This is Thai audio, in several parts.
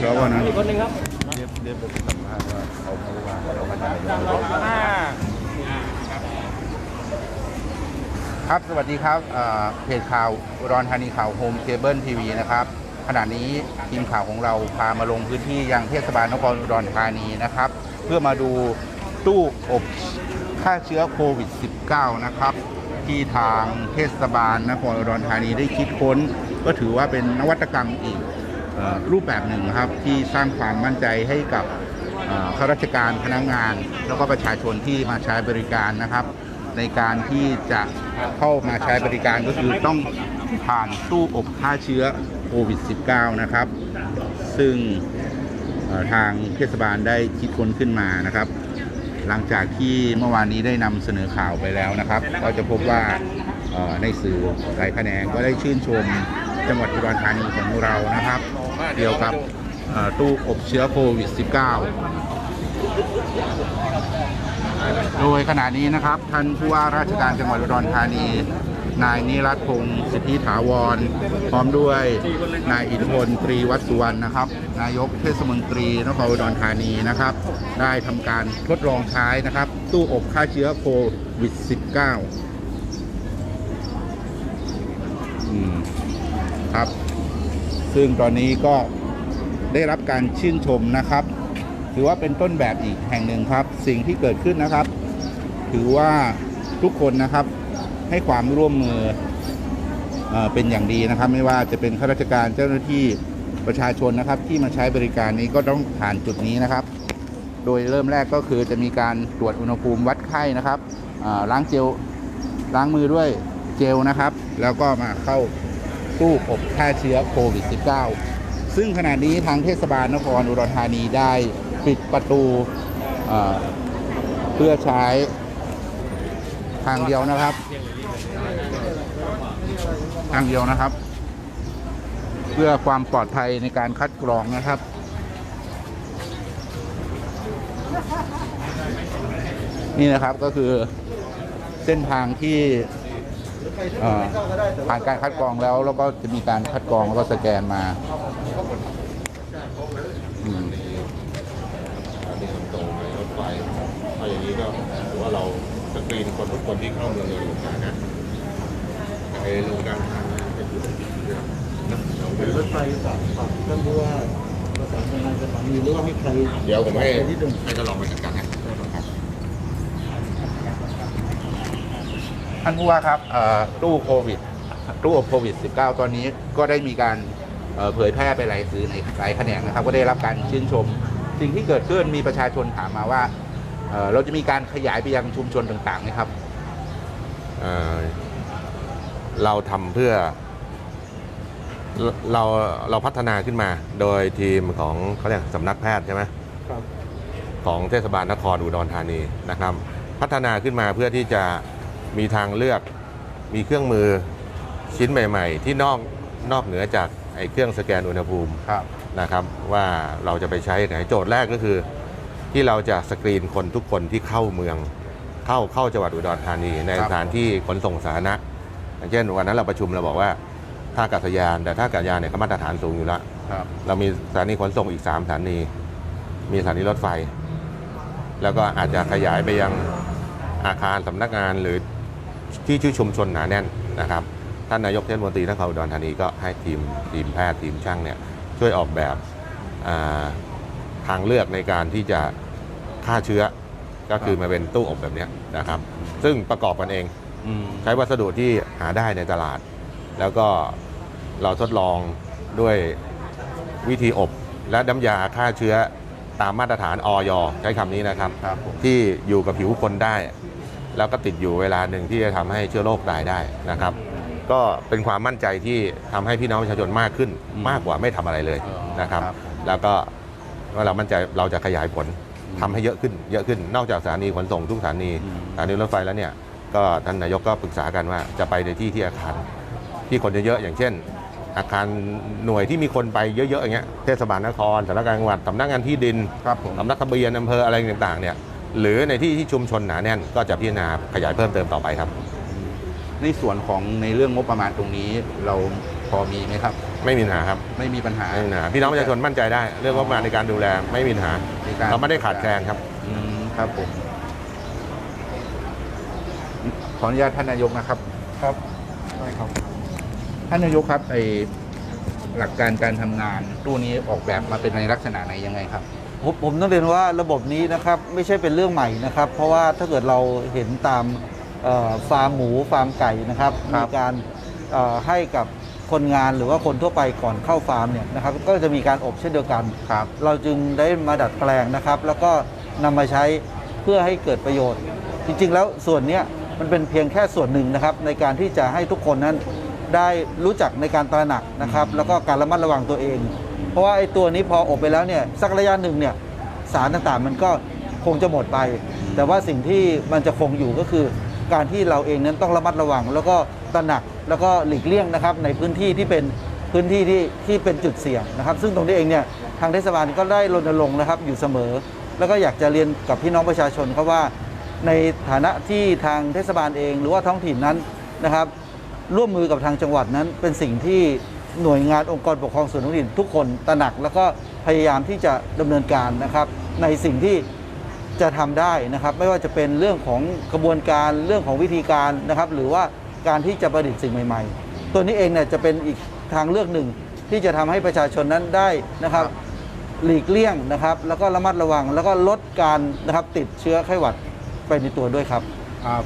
แล้ววันนั้นอีกคนหนึ่งครับเรียบเรียบไปสัมภาษณ์ว่าเขาเขาว่าเรามาจากไหนอ่าครับสวัสดีครับอ่าเพจข่าวอุดรธานีข่าวโฮมเคเบิลทีวีนะครับขณะนี้ทีมข่าวของเราพามาลงพื้นที่ยังเทศบาลนครอุดรธานีนะครับ เพื่อมาดูตู้อบฆ่าเชื้อโควิด -19 นะครับ ที่ทางเทศบาลนครอุดรธานีได้คิดค้น ก็ถือว่าเป็นนวัตกรรมอีกเอ่อ รูปแบบหนึ่งนะครับที่สร้างความมั่นใจให้กับข้าราชการพนักงาน แล้วก็ประชาชนที่มาใช้บริการนะครับ ในการที่จะเข้ามาใช้บริการก็คือต้องผ่านตู้อบฆ่าเชื้อโควิด -19 นะครับ ซึ่งทางเทศบาลได้คิดค้นขึ้นมานะครับ หลังจากที่เมื่อวานนี้ได้นำเสนอข่าวไปแล้วนะครับ ก็จะพบว่าในสื่อหลายแขนงก็ได้ชื่นชม จังหวัดอุดรธานีของเรานะครับ เกี่ยวกับเอ่อตู้อบเชื้อโควิด -19 โดยขณะนี้นะครับ ท่านผู้ว่าราชการจังหวัดอุดรธานี นายนิรัตพงศ์สิทธิถาวร พร้อมด้วยนายอิทธิพลตรีวัดสุวรรณนะครับ นายกเทศมนตรีนครอุดรธานีนะครับ ได้ทำการทดลองใช้นะครับ ตู้อบฆ่าเชื้อโควิด -19 อืม ครับ ซึ่งตอนนี้ก็ได้รับการชื่นชมนะครับ ถือว่าเป็นต้นแบบอีกแห่งหนึ่งครับ สิ่งที่เกิดขึ้นนะครับ ถือว่าทุกคนนะครับให้ความร่วมมือเอเป็นอย่างดีนะครับ ไม่ว่าจะเป็นข้าราชการเจ้าหน้าที่ประชาชนนะครับ ที่มาใช้บริการนี้ก็ต้องผ่านจุดนี้นะครับ โดยเริ่มแรกก็คือจะมีการตรวจอุณหภูมิวัดไข้นะครับล้างเจลล้างมือด้วยเจลนะครับ แล้วก็มาเข้า ตู้อบฆ่าเชื้อโควิด -19 ซึ่งขณะนี้ทางเทศบาลนครอุดรธานีได้ปิดประตูเพื่อใช้ทางเดียวนะครับ ทางเดียวนะครับ เพื่อความปลอดภัยในการคัดกรองนะครับนี่นะครับก็คือเส้นทางที่ ผ่านการคัดกรองแล้ว แล้วก็จะมีการคัดกรองแล้วก็สแกนมาอืมอันนี้ตรงในรถไฟถ้าอย่างนี้ก็ถือว่าเราสกรีนคนทุกคนที่เข้าเมืองเลยนะนะไอ้โรงการทางก็คือนะเราไม่รถไฟฝากฝากท่านผู้ว่าประสานงานสถานีหรือว่าให้ใครเดี๋ยวผมให้ไปที่หนึ่งให้ทดลองไปจัดการนะครับ ท่านผู้ว่าครับเอ่อตู้โควิดตู้อบโควิด -19 ตอนนี้ก็ได้มีการเอ่อเผยแพร่ไปหลายสื่อในหลายแขนงนะครับ ก็ได้รับการชื่นชม สิ่งที่เกิดขึ้นมีประชาชนถามมาว่าเอ่อเราจะมีการขยายไปยังชุมชนต่างๆไหมครับเอ่อเราทำเพื่อเราเราพัฒนาขึ้นมาโดยทีมของเขาเรียกสำนักแพทย์ใช่ไหมครับของเทศบาลนครอุดรธานีนะครับ พัฒนาขึ้นมาเพื่อที่จะ มีทางเลือกมีเครื่องมือชิ้นใหม่ ๆ ที่นอกนอกเหนือจากไอ้เครื่องสแกนอุณหภูมิครับนะครับ ว่าเราจะไปใช้ไหนโจทย์แรกก็คือ ที่เราจะสกรีนคนทุกคนที่เข้าเมือง เข้าเข้าจังหวัดอุดรธานีในครัสบถานที่ขนส่งสาธารณะอย่างเช่นวันนั้นเราประชุมเราบอกว่าท่าอากาศยาน แต่ท่าอากาศยานเนี่ยเขามาตรฐานสูงอยู่แล้วครับเรามีสถานีขนส่งอีก 3 สถานี มีสถานีรถไฟ แล้วก็อาจจะขยายไปยังอาคารสำนักงานหรือ ที่ชื่อชุมชนหนาแน่นนะครับ ท่านนายกเทศมนตรีนครอุดรธานีก็ให้ทีมทีมแพทย์ทีมช่างเนี่ยช่วยออกแบบอ่าทางเลือกในการที่จะฆ่าเชื้อก็คือมาเป็นตู้อบแบบเนี้ยนะครับ ซึ่งประกอบกันเองอืมใช้วัสดุที่หาได้ในตลาด แล้วก็เราทดลองด้วยวิธีอบและน้ำยาฆ่าเชื้อตามมาตรฐานออยใช้คำนี้นะครับครับผมที่อยู่กับผิวคนได้ แล้วก็ติดอยู่เวลาหนึ่งที่จะทำให้เชื้อโรคตายได้นะครับ ก็เป็นความมั่นใจที่ทำให้พี่น้องประชาชนมากขึ้นอืมมากกว่าไม่ทำอะไรเลยอ๋อนะครับครับ แล้วก็เมื่อเรามั่นใจเราจะขยายผลทำให้เยอะขึ้นเยอะขึ้นนอกจากสถานีขนส่งทุกสถานีอืมสถานีรถไฟแล้วเนี่ยก็ท่านนายกก็ปรึกษากันว่าจะไปในที่ที่อาคารที่คนเยอะๆอย่างเช่น อาคารหน่วยที่มีคนไปเยอะๆอย่างเงี้ยเทศบาลนครสำนักงานจังหวัดสำนักงานที่ดินครับผมสำนักทะเบียนอำเภออะไรต่างๆเนี่ย หรือในที่ที่ชุมชนหนาแน่นก็จะพิจารณาขยายเพิ่มเติมต่อไปครับ ในส่วนของในเรื่องงบประมาณตรงนี้เราพอมีไหมครับ ไม่มีปัญหาครับไม่มีปัญหา ไม่มีปัญหาพี่น้องประชาชนมั่นใจได้ เรื่องงบประมาณในการดูแลไม่มีปัญหาในการ เราไม่ได้ขาดแคลนครับ อืมครับผมขออนุญาตท่านนายกนะครับ ครับได้ครับ ท่านนายกครับไอหลักการการทำงานตู้นี้ออกแบบมาเป็นในลักษณะไหนยังไงครับ ผมผมต้องเรียนว่าระบบนี้นะครับไม่ใช่เป็นเรื่องใหม่นะครับ เพราะว่าถ้าเกิดเราเห็นตามเอ่อฟาร์มหมูฟาร์มไก่นะครับครัมีบการเอ่อให้กับคนงานหรือว่าคนทั่วไปก่อนเข้าฟาร์มเนี่ยนะครับก็จะมีการอบเช่นเดียวกันครับเราจึงได้มาดัดแปลงนะครับ แล้วก็นำมาใช้เพื่อให้เกิดประโยชน์ จริงๆ แล้วส่วนเนี้ยมันเป็นเพียงแค่ส่วนหนึ่งนะครับ ในการที่จะให้ทุกคนนั้นได้รู้จักในการตระหนักนะครับ แล้วก็การระมัดระวังตัวเอง เพราะว่าไอ้ตัวนี้พออบไปแล้วเนี่ยสักระยะหนึ่งเนี่ยสารต่างๆมันก็คงจะหมดไป แต่ว่าสิ่งที่มันจะคงอยู่ก็คือ การที่เราเองนั้นต้องระมัดระวัง แล้วก็ตระหนักแล้วก็หลีกเลี่ยงนะครับในพื้นที่ที่เป็นพื้นที่ที่ที่เป็นจุดเสี่ยงนะครับ ซึ่งตรงนี้เองเนี่ยทางเทศบาลก็ได้รณรงค์นะครับอยู่เสมอ แล้วก็อยากจะเรียนกับพี่น้องประชาชนครับว่าในฐานะที่ทางเทศบาลเองหรือว่าท้องถิ่นนั้นนะครับ ร่วมมือกับทางจังหวัดนั้นเป็นสิ่งที่ หน่วยงานองค์กรปกครองส่วนท้องถิ่นทุกคนตระหนัก แล้วก็พยายามที่จะดำเนินการนะครับ ในสิ่งที่จะทำได้นะครับ ไม่ว่าจะเป็นเรื่องของกระบวนการเรื่องของวิธีการนะครับ หรือว่าการที่จะประดิษฐ์สิ่งใหม่ ๆ ตัวนี้เองเนี่ยจะเป็นอีกทางเลือกหนึ่งที่จะทำให้ประชาชนนั้นได้นะครับ หลีกเลี่ยงนะครับ แล้วก็ระมัดระวัง แล้วก็ลดการนะครับติดเชื้อไข้หวัดไปในตัวด้วยครับ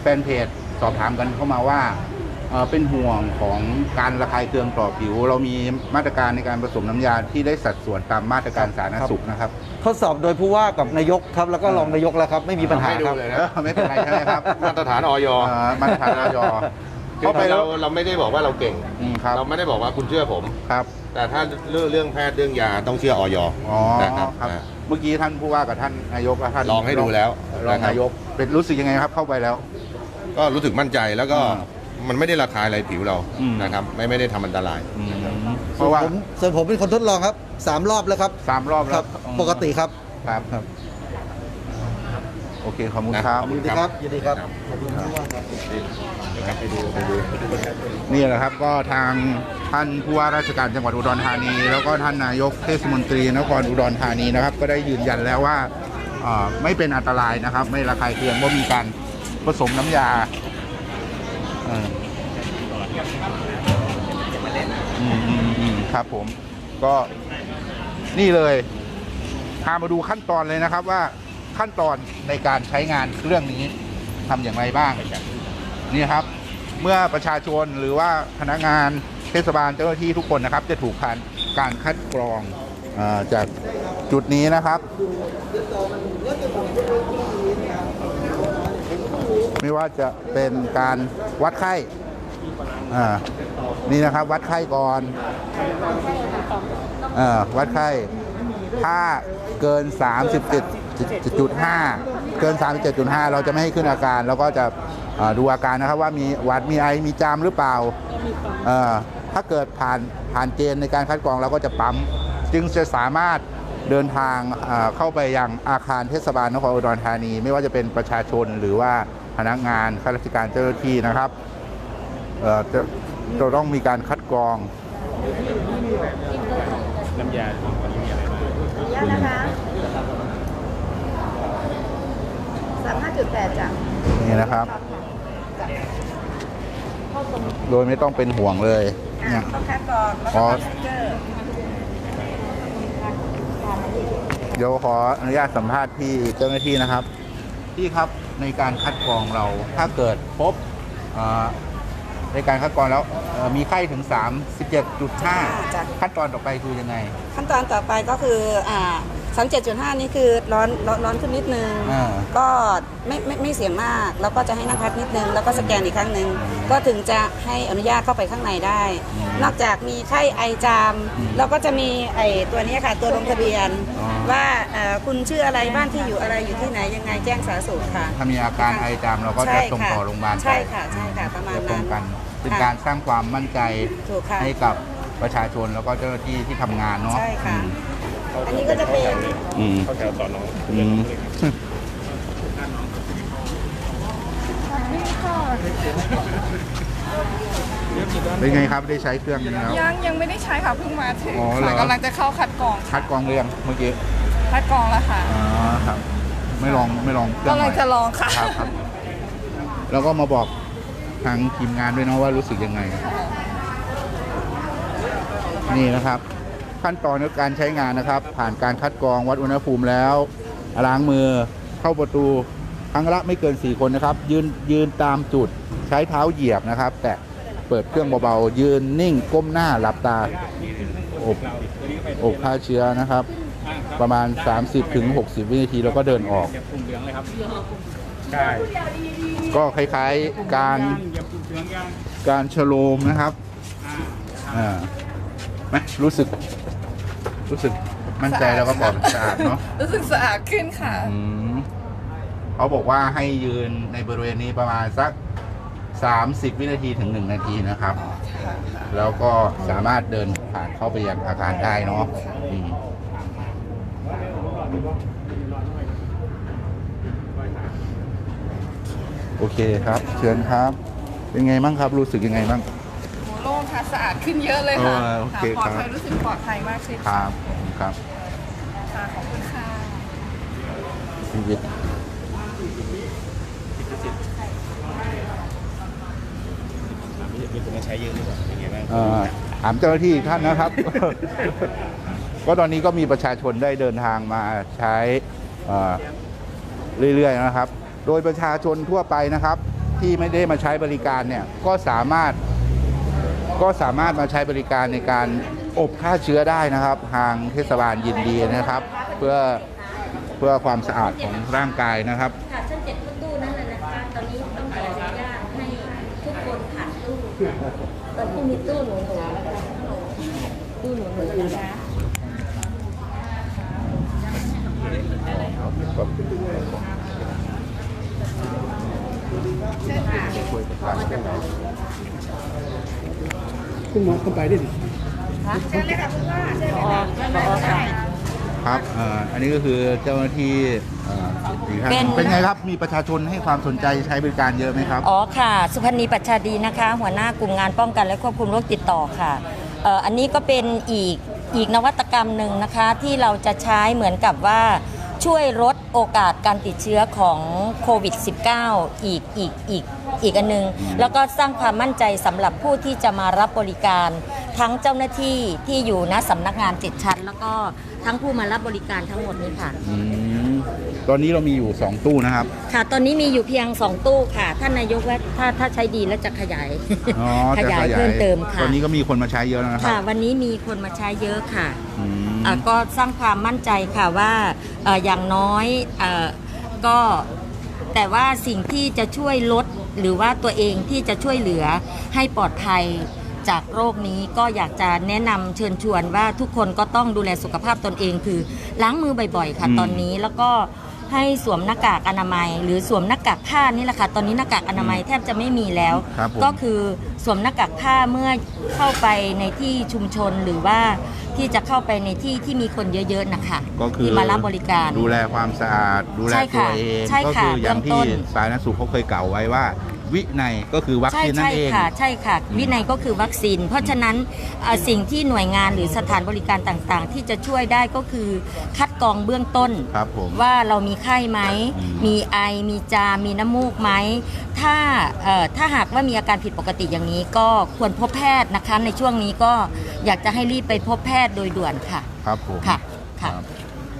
แฟนเพจสอบถามกันเข้ามาว่า เอ่อเป็นห่วงของการระคายเคืองต่อผิว เรามีมาตรการในการผสมน้ำยาที่ได้สัดส่วนตามมาตรการสาธารณสุขนะครับทดสอบโดยผู้ว่ากับนายกครับแล้วก็รองนายกแล้วครับไม่มีปัญหาให้ดูครับเลยเอนะอไม่เป็นไรใช่ไหมครับมาตรฐานออยเอ่อมาตรฐานออยเข้าไปเราเราไม่ได้บอกว่าเราเก่งอืมครับเราไม่ได้บอกว่าคุณเชื่อผมครับแต่ถ้าเรื่องเรื่องแพทย์เรื่องยาต้องเชื่อออยอ๋อนะครับครับอ่าเมื่อกี้ท่านผู้ว่ากับท่านนายกและท่านลองให้ดูแล้วรองนะครับนายกเป็นรู้สึกยังไงครับเข้าไปแล้ว ก็รู้สึกมั่นใจแล้วก็อ่า มันไม่ได้ระคายอะไรผิวเราอืม นะครับไม่ไม่ได้ทำอันตรายอืมเพราะว่า ผมส่วนผมเป็นคนทดลองครับสามรอบแล้วครับสามรอบคแล้รัวบปกติครับ ครับครับ โอเคขอบคุณนะครับยินดีครับยินดีครับครับ ขอบคุณผู้ว่าครับนี่แหละครับก็ทางท่านผู้ว่าราชการจังหวัดอุดรธานี แล้วก็ท่านนายกเทศมนตรีนครอุดรธานีนะครับ ก็ได้ยืนยันแล้วว่าเอ่อไม่เป็นอันตรายนะครับ ไม่ระคายเคืองว่ามีการผสมน้ำยาเอืมอืมอืมครับผม ก็นี่เลยพามาดูขั้นตอนเลยนะครับว่าขั้นตอนในการใช้งานเครื่องนี้ทำอย่างไรบ้าง นี่ครับ เมื่อประชาชนหรือว่าพนักงานเทศบาลเจ้าหน้าที่ทุกคนนะครับ จะถูกผ่านการคัดกรองอาจากจุดนี้นะครับ ไม่ว่าจะเป็นการวัดไข้อ่านี่นะครับวัดไข้ก่อนอาวัดไข้ถ้าเกิน 37.5 เกิน 37.5 เราจะไม่ให้ขึ้นอาการ แล้วก็จะอ่าดูอาการนะครับว่ามีหวัดมีไอมีจามหรือเปล่าเอ่อถ้าเกิดผ่านผ่านเกณฑ์ในการคัดกรองเราก็จะปั๊ม จึงจะสามารถเดินทางอ่าเข้าไปยังอาคารเทศบาลนครอุดรธานี ไม่ว่าจะเป็นประชาชนหรือว่า พนักงานข้าราชการเจ้าหน้าที่นะครับเอ่อจะจะต้องมีการคัดกรองยานะคะสามห้าจุดแปดจ้ะนี่นะครับโดยไม่ต้องเป็นห่วงเลยอะเนี่ยต้องคัดกรองแล้วอ๋ก็อสติ๊กเกอร์เดี๋ยวขออนุญาตสัมภาษณ์พี่เจ้าหน้าที่นะครับ พี่ครับ ในการคัดกรองเรา ถ้าเกิดพบอ่าในการคัดกรองแล้วเอ่อมีไข้ถึง 37.5 ขั้นตอนต่อไปคือยังไง ขั้นตอนต่อไปก็คืออ่าสามเจ็ดจุดห้านี่คือร้อนร้อนร้อนขึ้นนิดนึงอ่าก็ไม่ไม่ไม่เสียงมาก แล้วก็จะให้นั่งพักนิดนึง แล้วก็สแกนอีกครั้งหนึ่งก็ถึงจะให้อนุญาตเข้าไปข้างในได้ นอกจากมีไข้ไอจาม เราก็จะมีไอตัวนี้ค่ะ ตัวลงทะเบียนอ๋อว่าเอ่อคุณชื่ออะไรบ้านที่อยู่อะไรอยู่ที่ไหนยังไงแจ้งสาธารณสุขค่ะ ถ้ามีอาการไอจามเราก็จะใช่ส่งค่ะต่อโรงพยาบาลไปใช่ค่ะใช่ค่ะประมาณจะตรนั้งนกันเป็นค่ะการสร้างความมั่นใจถูกค่ะให้กับประชาชนแล้วก็เจ้าหน้าที่ที่ทำงานเนาะใช่ค่ะอืมอันนี้ก็จะเป็นอืมเข้าแถวต่อน้องอืม เป็นไงครับได้ใช้เครื่องนี้แล้ว ยังยังไม่ได้ใช้ค่ะเพิ่งมาถึงอ๋อเหรอ ค่ะกำลังจะเข้าคัดกรองคัดกรองเรียงเมื่อกี้คัดกรองแล้วค่ะอ๋อครับ ไม่ลองไม่ลองเครื่องกำใหลัม่งจะลองค่ะ ครับครับ แล้วก็มาบอกทางทีมงานด้วยนะว่ารู้สึกยังไง นี่นะครับ ขั้นตอนในการใช้งานนะครับ ผ่านการคัดกรองวัดอุณหภูมิแล้วล้างมือเข้าประตูครั้งละไม่เกิน 4 คนนะครับ ยืนยืนตามจุดใช้เท้าเหยียบนะครับ แต่ เปิดเครื่องเบาๆยืนนิ่งก้มหน้าหลับตาอบอบฆ่าเชื้อนะครับ ประมาณ 30-60วินาทีแล้วก็เดินออกใช่ก็คล้ายๆการการชโลมนะครับอ่าไหมรู้สึก รู้สึกมั่นใจแล้วก็ปลอดสะอาดเนาะรู้สึกสะอาดขึ้นค่ะอืมเขาบอกว่าให้ยืนในบริเวณนี้ประมาณสัก 30 วินาทีถึง 1 นาทีนะครับ แล้วก็สามารถเดินผ่านเข้าไปยังอาคารได้เนาะอืมโอเคครับ เชิญครับ เป็นไงบ้างครับ รู้สึกยังไงบ้าง โหโล่งค่ะสะอาดขึ้นเยอะเลยค่ะเออโอเคค่ะปลอดครับภัยรู้สึกปลอดภัยมากขึ้นครับ ครับค่ะขอบคุณค่ะ ชีวิต เอ่อถามเจ้าหน้าที่อีกท่านนะครับ ก็ตอนนี้ก็มีประชาชนได้เดินทางมาใช้เอ่อเรื่อยๆนะครับ โดยประชาชนทั่วไปนะครับ ที่ไม่ได้มาใช้บริการเนี่ยก็สามารถก็สามารถมาใช้บริการในการอบฆ่าเชื้อได้นะครับ ทางเทศบาลยินดีนะครับ เพื่อเพื่อความสะอาดของร่างกายนะครับ ค่ะชั้นเจ็ดตู้นั้นน่ะนะคะตอนนี้ต้องขออนุญาตให้ทุกคน ผ่านตู้ตอนที่มีตู้หนูหนูนะคะตู้หนูหนูนะคะครับเอ่ออันนี้ก็คือเจ้าหน้าที่ เอ่ออีกท่านเป็น เป็นไงครับ มีประชาชนให้ความสนใจใช้บริการเยอะไหมครับ อ๋อค่ะ สุพันธ์นีปัชชาดีนะคะ หัวหน้ากลุ่มงานป้องกันและควบคุมโรคติดต่อค่ะเอ่ออันนี้ก็เป็นอีกอีกนวัตกรรมหนึ่งนะคะที่เราจะใช้เหมือนกับว่าช่วยลดโอกาสการติดเชื้อของโควิด -19 อีกอีกอีกอีกอันหนึง แล้วก็สร้างความมั่นใจสำหรับผู้ที่จะมารับบริการ ทั้งเจ้าหน้าที่ที่อยู่ณสำนักงานเจ็ดชั้น แล้วก็ทั้งผู้มารับบริการทั้งหมดนี้ค่ะ อืม ตอนนี้เรามีอยู่ 2 ตู้นะครับ ค่ะ ตอนนี้มีอยู่เพียง 2 ตู้ค่ะ ท่านนายกว่าถ้าถ้าใช้ดีแล้วจะขยายอ๋อขจะยายเพิ่มเติมค่ะ ตอนนี้ก็มีคนมาใช้เยอะแล้วนะครัค่ะบวันนี้มีคนมาใช้เยอะค่ะอืม อะก็สร้างความมั่นใจค่ะว่าเอ่ออย่างน้อยเอ่อก็แต่ว่าสิ่งที่จะช่วยลดหรือว่าตัวเองที่จะช่วยเหลือให้ปลอดภัยจากโรคนี้ก็อยากจะแนะนำเชิญชวนว่าทุกคนก็ต้องดูแลสุขภาพตนเองคือล้างมือบ่อยๆ ค่ะอืม ตอนนี้แล้วก็ ให้สวมหน้ากากอนามัย หรือสวมหน้ากากผ้านี่แหละค่ะตอนนี้หน้ากากอนามัยแทบจะไม่มีแล้ว ครับผม ก็คือสวมหน้ากากผ้าเมื่อเข้าไปในที่ชุมชนหรือว่าที่จะเข้าไปในที่ที่มีคนเยอะๆนะคะก็คือที่มารับบริการ ดูแลความสะอาด ดูแลใช่ตัค่ะวเอง ใช่ก็ค่ะคืออย่างเบื้ที่องต้นสาธารณสุขเขาเคยกล่าวไว้ว่า วินัยก็คือวัคใช่ซีนนั่ใช่นเอง ค่ะใช่ค่ะ วินัยก็คือวัคซีน เพราะฉะนั้นเอ่อสิ่งที่หน่วยงานหรือสถานบริการต่างๆ ที่จะช่วยได้ก็คือคัดกรองเบื้องต้น ครับผม ว่าเรามีไข้ไหม อืมมีไอ มีจาม มีน้ำมูกไหม ถ้าเอ่อถ้าหากว่ามีอาการผิดปกติอย่างนี้ก็ควรพบแพทย์นะคะ ในช่วงนี้ก็อยากจะให้รีบไปพบแพทย์โดยด่วนค่ะ ครับผมค่ะ ค่ะรับ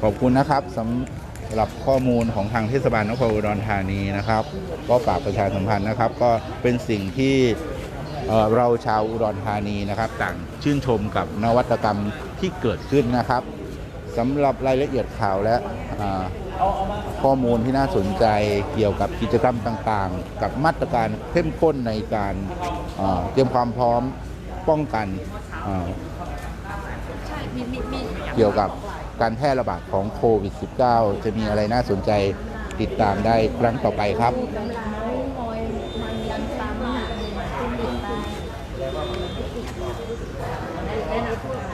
ขอบคุณนะครับสำ หรับข้อมูลของทางเทศบาลนครอุดรธานีนะครับ ก็ฝากประชาสัมพันธ์นะครับ ก็เป็นสิ่งที่เอ่อเราชาวอุดรธานีนะครับ ต่างชื่นชมกับนวัตกรรมที่เกิดขึ้นนะครับสำหรับรายละเอียดข่าวและอ่าข้อมูลที่น่าสนใจเกี่ยวกับกิจกรรมต่างๆ กับมาตรการเข้มข้นในการเอ่อเตรียมความพร้อมป้องกันเอ่อเกี่ยวกับ การแพร่ระบาดของโควิด -19 จะมีอะไรน่าสนใจติดตามได้ครั้งต่อไปครับ